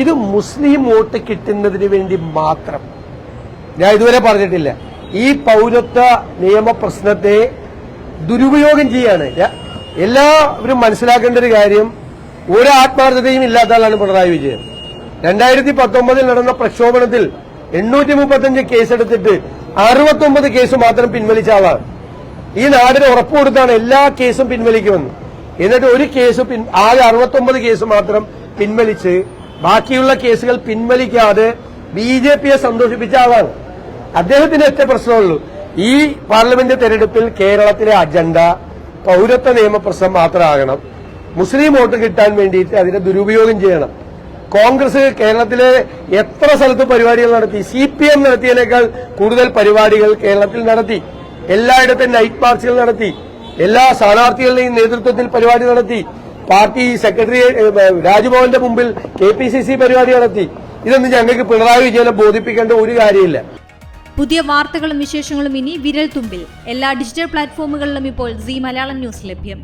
ഇത് മുസ്ലിം വോട്ട് കിട്ടുന്നതിന് വേണ്ടി മാത്രം. ഞാൻ ഇതുവരെ പറഞ്ഞിട്ടില്ല. ഈ പൗരത്വ നിയമ പ്രശ്നത്തെ ദുരുപയോഗം ചെയ്യാണ്. എല്ലാവരും മനസ്സിലാക്കേണ്ട ഒരു കാര്യം ഒരു ആത്മാർത്ഥതയും ഇല്ലാത്ത ആളാണ് പിണറായി വിജയൻ. രണ്ടായിരത്തി പത്തൊമ്പതിൽ നടന്ന പ്രക്ഷോഭണത്തിൽ എണ്ണൂറ്റി മുപ്പത്തഞ്ച് കേസെടുത്തിട്ട് അറുപത്തൊമ്പത് കേസ് മാത്രം പിൻവലിച്ച ആളാണ്. ഈ നാടിന് ഉറപ്പ് കൊടുത്താണ് എല്ലാ കേസും പിൻവലിക്കുമെന്ന്. എന്നിട്ട് ഒരു കേസ് ആകെ അറുപത്തൊമ്പത് കേസ് മാത്രം പിൻവലിച്ച് ബാക്കിയുള്ള കേസുകൾ പിൻവലിക്കാതെ ബി ജെ പിയെ സന്തോഷിപ്പിച്ച ആളാണ്. അദ്ദേഹത്തിന് ഒറ്റ പ്രശ്നമുള്ളൂ. ഈ പാർലമെന്റ് തെരഞ്ഞെടുപ്പിൽ കേരളത്തിലെ അജണ്ട പൗരത്വ നിയമപ്രശ്നം മാത്രമാകണം. മുസ്ലിം വോട്ട് കിട്ടാൻ വേണ്ടിയിട്ട് അതിനെ ദുരുപയോഗം ചെയ്യണം. കോൺഗ്രസ് കേരളത്തിലെ എത്ര സ്ഥലത്ത് പരിപാടികൾ നടത്തി സി പി എം നടത്തിയതിനേക്കാൾ കൂടുതൽ പരിപാടികൾ കേരളത്തിൽ നടത്തി എല്ലായിടത്തും നൈറ്റ് മാർച്ചുകൾ നടത്തി എല്ലാ സ്ഥാനാർത്ഥികളുടെയും നേതൃത്വത്തിൽ പരിപാടി നടത്തി പാർട്ടി സെക്രട്ടറി രാജ്ഭവന്റെ മുമ്പിൽ കെ പി സി സി പരിപാടി നടത്തി. ഇതൊന്നും ഞങ്ങൾക്ക് പിണറായി വിജയനെ ബോധിപ്പിക്കേണ്ട ഒരു കാര്യമില്ല. പുതിയ വാർത്തകളും വിശേഷങ്ങളും ഇനി വിരൽ തുമ്പിൽ എല്ലാ ഡിജിറ്റൽ പ്ലാറ്റ്ഫോമുകളിലും ഇപ്പോൾ സി മലയാളം ന്യൂസ് ലഭ്യം.